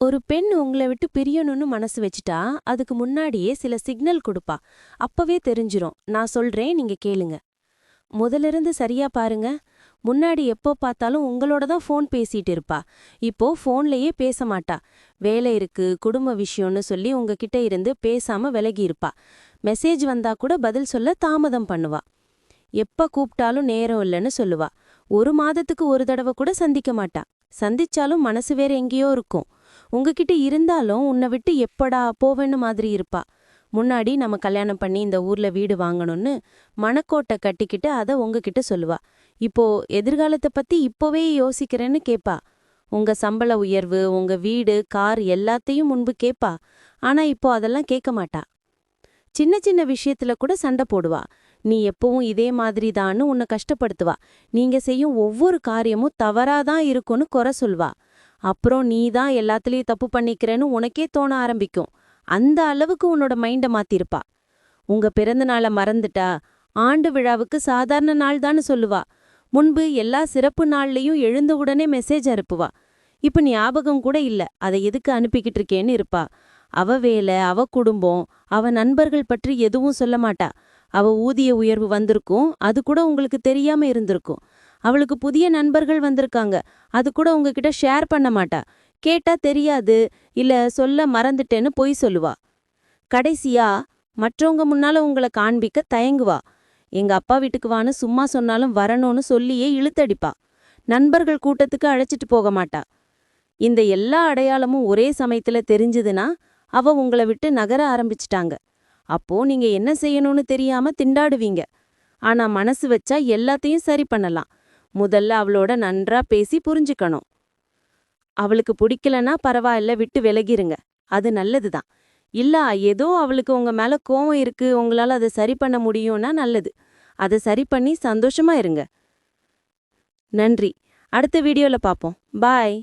ஒரு பெண் உங்களை விட்டு பிரியணும்னு மனசு வச்சுட்டா அதுக்கு முன்னாடியே சில சிக்னல் கொடுப்பா. அப்பவே தெரிஞ்சிரும். நான் சொல்றேன் நீங்க கேளுங்க. முதலிருந்து சரியா பாருங்க. முன்னாடி எப்போ பார்த்தாலும் உங்களோட தான் ஃபோன் பேசிட்டு இருப்பா. இப்போ ஃபோன்லயே பேச மாட்டா. வேலை இருக்கு குடும்ப விஷயம்னு சொல்லி உங்ககிட்ட இருந்து பேசாம விலகி இருப்பா. மெசேஜ் வந்தா கூட பதில் சொல்ல தாமதம் பண்ணுவா. எப்ப கூப்பிட்டாலும் நேரம் இல்லைன்னு சொல்லுவா. ஒரு மாதத்துக்கு ஒரு தடவை கூட சந்திக்க மாட்டா. சந்திச்சாலும் மனசு வேற எங்கேயோ இருக்கும். உங்ககிட்ட இருந்தாலும் உன்னை விட்டு எப்படா போவேன்னு மாதிரி இருப்பா. முன்னாடி நம்ம கல்யாணம் பண்ணி இந்த ஊர்ல வீடு வாங்கணும்னு மணக்கோட்டை கட்டிக்கிட்டு அதை உங்ககிட்ட சொல்லுவா. இப்போ எதிர்காலத்தை பத்தி இப்போவே யோசிக்கிறேன்னு கேப்பா. உங்க சம்பள உயர்வு உங்க வீடு கார் எல்லாத்தையும் முன்பு கேப்பா. ஆனா இப்போ அதெல்லாம் கேட்க மாட்டா. சின்ன சின்ன விஷயத்துல கூட சண்டை போடுவா. நீ எப்பவும் இதே மாதிரி தான்னு உன்னை கஷ்டப்படுத்துவா. நீங்க செய்யும் ஒவ்வொரு காரியமும் தவறாதான் இருக்கும்னு குறை சொல்வா. அப்புறம் நீ தான் எல்லாத்துலயும் தப்பு பண்ணிக்கிறேன்னு உனக்கே தோண ஆரம்பிக்கும். அந்த அளவுக்கு உன்னோட மைண்ட மாத்திருப்பா. உங்க பிறந்த நாளை மறந்துட்டா? ஆண்டு விழாவுக்கு சாதாரண நாள் தான்னு சொல்லுவா. முன்பு எல்லா சிறப்பு நாள்லயும் எழுந்த உடனே மெசேஜ் அனுப்புவா. இப்ப ஞாபகம் கூட இல்ல. அதை எதுக்கு அனுப்பிக்கிட்டு இருக்கேன்னு இருப்பா. அவ வேலை அவ குடும்பம் அவ நண்பர்கள் பற்றி எதுவும் சொல்ல மாட்டா. அவ ஊதிய உயர்வு வந்திருக்கும். அது கூட உங்களுக்கு தெரியாம இருந்திருக்கும். அவளுக்கு புதிய நண்பர்கள் வந்திருக்காங்க. அது கூட உங்ககிட்ட ஷேர் பண்ண மாட்டா. கேட்டா தெரியாது. இல்ல சொல்ல மறந்துட்டேன்னு பொய் சொல்லுவா. கடைசியா மற்றவங்க முன்னால உங்களை காண்பிக்க தயங்குவா. எங்க அப்பா வீட்டுக்கு வான்னு சும்மா சொன்னாலும் வரணும்னு சொல்லியே இழுத்தடிப்பா. நண்பர்கள் கூட்டத்துக்கு அழைச்சிட்டு போக மாட்டா. இந்த எல்லா அடையாளமும் ஒரே சமயத்துல தெரிஞ்சதுன்னா அவ உங்களை விட்டு நகர ஆரம்பிச்சிட்டாங்க. அப்போ நீங்க என்ன செய்யணும்னு தெரியாம திண்டாடுவீங்க. ஆனா மனசு வச்சா எல்லாத்தையும் சரி பண்ணலாம். முதல்ல அவளோட நன்றா பேசி புரிஞ்சுக்கணும். அவளுக்கு பிடிக்கலனா பரவாயில்ல விட்டு விலகிருங்க. அது நல்லதுதான். இல்ல ஏதோ அவளுக்கு உங்க மேல கோவம் இருக்கு உங்களால அதை சரி பண்ண முடியும்னா நல்லது. அதை சரி பண்ணி சந்தோஷமா இருங்க. நன்றி. அடுத்த வீடியோல பாப்போம். பாய்.